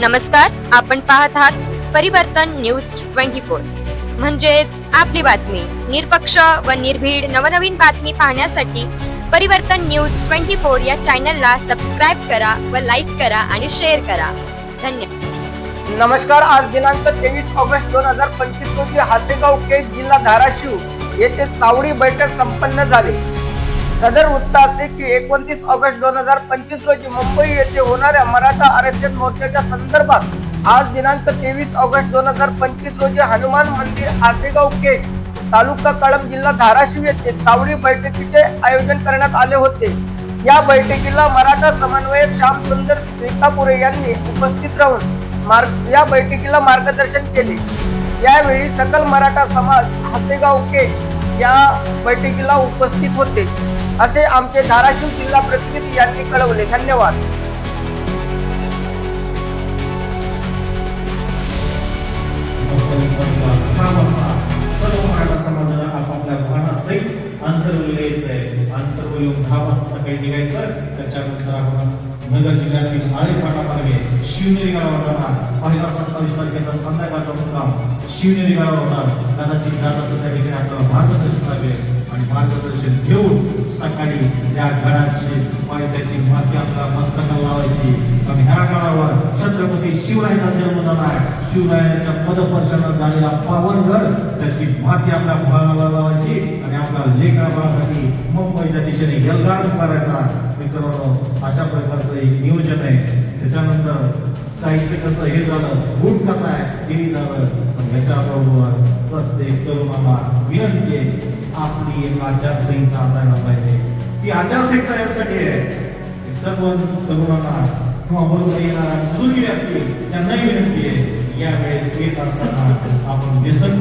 नमस्कार आपण पाहत आहात परिवर्तन न्यूज ट्वेंटी फोर. म्हणजेच आपली बातमी निरपक्ष व निर्भीड नवनवीन बातमी पाहण्यासाठी परिवर्तन न्यूज ट्वेंटी फोर या चॅनलला सबस्क्राईब करा व लाईक करा आणि शेअर करा. धन्यवाद. नमस्कार आज दिनांक तेवीस ऑगस्ट दोन हजार पंचवीस रोजी हासेगाव केज जिल्हा धाराशिव येथे चावडी बैठक संपन्न झाली. सदर वृत्त असे की एकोणतीस ऑगस्ट दोन हजार पंचवीस रोजी मुंबई येथे होणाऱ्या मराठा आरक्षण मोर्चाच्या संदर्भात आज दिनांक तेवीस ऑगस्ट दोन हजार पंचवीस रोजी हनुमान मंदिर आसेगाव केज तालुका कळंब जिल्हा धाराशिव येथे तावडी बैठकीचे आयोजन करण्यात आले होते. या बैठकीला मराठा समन्वयक श्याम सुंदर श्रीतापुरे यांनी उपस्थित राहून मार्ग या बैठकीला मार्गदर्शन केले. यावेळी सकल मराठा समाज हातेगाव केज या बैठकीला उपस्थित होते. असे आमचे धाराशिव जिल्हा प्रतिनिधी यांनी कळवले. धन्यवाद. आपापल्या आहे. त्याच्यानंतर आपण नगर जिल्ह्यातील आळेफाटा मार्गे शिवनेरी गडावर महिला सत्तावीस तारखेचा संध्याकाळचा मुक्काम शिवनेरी गडावर होणार कदाचित जाताचं त्या ठिकाणी आपल्याला मार्गदर्शन झाले आणि मार्गदर्शन घेऊन सकाळी त्या गडाची पायथ्याची माती आपल्या मस्तकाला लावायची आणि ह्या गडावर छत्रपती शिवरायांचा जन्म झाला आहे शिवरायांच्या पदपर्शनात झालेला पावनगड त्याची माती आपल्या फळाला लावायची आणि आपल्या लेकरा बाळासाठी मुंबईच्या दिशेने एल्गार करायचा मित्रांनो अशा प्रकारचं एक नियोजन आहे त्याच्यानंतर साहित्य कसं हे झालं गुण कसा आहे हे झालं पण याच्याबरोबर प्रत्येक तरुणाला विनंती आहे आपली एक आचारसंहिता असायला पाहिजे ती आचारसंहिता यासाठी आहे सर्व तरुणांना किंवा बरोबर येणाऱ्या जुनी असतील त्यांनाही विनंती आहे यावेळेस येत असताना आपण व्यसन